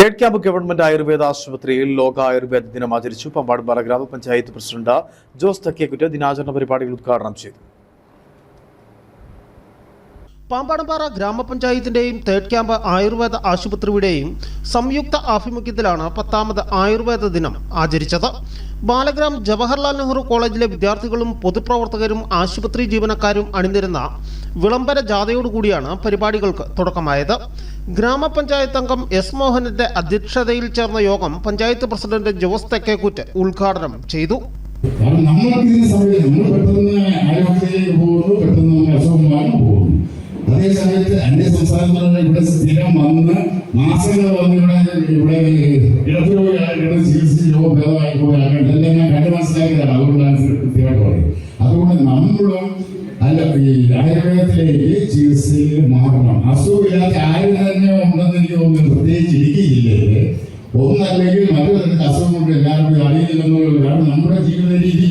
Third camp government Ayurveda ആശുപത്രിയിൽ ലോക ആയുർവേദ ദിനം ആചരിച്ചു. പമ്പാടുംപാറ ഗ്രാമപഞ്ചായത്ത് പ്രസിഡന്റ് ജോസ് തക്കേക്കുറ്റ് ദിനാചരണ പരിപാടികൾ ഉദ്ഘാടനം ചെയ്തു. പാമ്പാടംപാറ ഗ്രാമപഞ്ചായത്തിന്റെയും തേർഡ് ക്യാമ്പ് ആയുർവേദ ആശുപത്രിയുടെയും സംയുക്ത ആഭിമുഖ്യത്തിലാണ് പത്താമത് ആയുർവേദ ദിനം ആചരിച്ചത്. ബാലഗ്രാം ജവഹർലാൽ നെഹ്റു കോളേജിലെ വിദ്യാർത്ഥികളും പൊതുപ്രവർത്തകരും ആശുപത്രി ജീവനക്കാരും അണിനിരുന്ന വിളംബര ജാഥയോടുകൂടിയാണ് പരിപാടികൾക്ക് തുടക്കമായത്. ഗ്രാമപഞ്ചായത്ത് അംഗം എസ് മോഹനന്റെ അധ്യക്ഷതയിൽ ചേർന്ന യോഗം പഞ്ചായത്ത് പ്രസിഡന്റ് ജോസ് തെക്കേക്കുറ്റ് ഉദ്ഘാടനം ചെയ്തു. നമ്മൾക്ക് സമയത്ത് നമ്മൾ പെട്ടെന്ന് പെട്ടെന്ന് നമ്മൾ അസുഖമാനും പോകുന്നു അതേ സമയത്ത് അന്യ ഇവിടെ സ്ഥിരം വന്ന് മാസങ്ങൾ വന്ന് ഇവിടെ ഇവിടെ ഇടത്തുരോഗിയായിട്ട് ചികിത്സിച്ച് രോഗം ഭേദമായി പോയാൽ ഇതെല്ലാം ഞാൻ കണ്ടു മനസ്സിലാക്കിയതാണ് അതുകൊണ്ടാണ് കൃത്യമായിട്ട് പറയുന്നത് അതുകൊണ്ട് നമ്മളും അല്ല ഈ ആയുർവേദത്തിലേക്ക് ചികിത്സയിൽ മാറണം. അസുഖമില്ലാത്ത ആരും തന്നെ ഉണ്ടെന്ന് എനിക്ക് തോന്നുന്നു. പ്രത്യേകിച്ച് ഇടുക്കി ഒന്നല്ലെങ്കിൽ മറ്റു തരത്തിൽ അസുഖം കൊണ്ട് എല്ലാവർക്കും അറിയില്ലെന്നുള്ളത് കാരണം നമ്മുടെ ജീവിത രീതി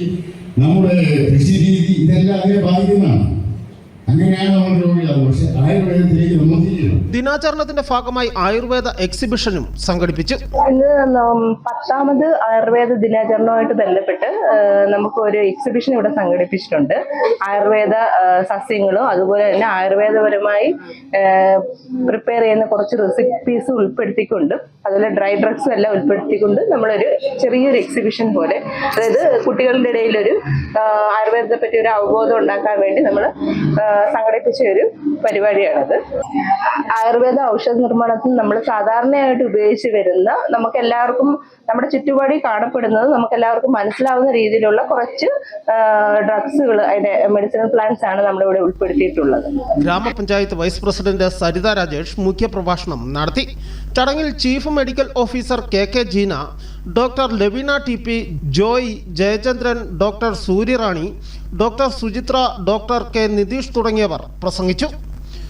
നമ്മുടെ കൃഷി രീതി ഇതെല്ലാം അതിനെ ബാധിക്കുന്നതാണ്. അങ്ങനെയാണ് നമ്മൾ രോഗിയാകുന്നത് ദിനാചരണത്തിന്റെ ഭാഗമായി ആയുർവേദ എക്സിബിഷനും സംഘടിപ്പിച്ചു ഇന്ന് പത്താമത് ആയുർവേദ ദിനാചരണവുമായിട്ട് ബന്ധപ്പെട്ട് നമുക്ക് ഒരു എക്സിബിഷൻ ഇവിടെ സംഘടിപ്പിച്ചിട്ടുണ്ട്. ആയുർവേദ സസ്യങ്ങളും അതുപോലെ തന്നെ ആയുർവേദപരമായി പ്രിപ്പയർ ചെയ്യുന്ന കുറച്ച് റെസിപ്പീസ് ഉൾപ്പെടുത്തിക്കൊണ്ട് അതുപോലെ ഡ്രൈ ഡ്രഗ്സും എല്ലാം ഉൾപ്പെടുത്തിക്കൊണ്ട് നമ്മളൊരു ചെറിയൊരു എക്സിബിഷൻ പോലെ അതായത് കുട്ടികളുടെ ഇടയിൽ ഒരു ആയുർവേദത്തെ പറ്റി ഒരു അവബോധം ഉണ്ടാക്കാൻ വേണ്ടി നമ്മൾ സംഘടിപ്പിച്ച ഒരു പരിപാടിയാണത് ആയുർവേദ ഔഷധ നിർമ്മാണത്തിൽ നമ്മൾ സാധാരണയായിട്ട് ഉപയോഗിച്ച് വരുന്ന നമുക്ക് എല്ലാവർക്കും നമ്മുടെ ചുറ്റുപാടി കാണപ്പെടുന്നത് നമുക്ക് എല്ലാവർക്കും മനസ്സിലാവുന്ന രീതിയിലുള്ള കുറച്ച് ഡ്രഗ്സുകൾ അതിന്റെ മെഡിസിനൽ പ്ലാന്റ്സ് ആണ് നമ്മളിവിടെ ഉൾപ്പെടുത്തിയിട്ടുള്ളത്. ഗ്രാമപഞ്ചായത്ത് വൈസ് പ്രസിഡന്റ് സരിത രാജേഷ് മുഖ്യപ്രഭാഷണം നടത്തി. ചടങ്ങിൽ chief medical officer K K Jeena doctor Levina T P Joy Jayachandran doctor Suryarani doctor Suchitra doctor K Nitheesh തുടങ്ങിയവർ പ്രസംഗിച്ചു.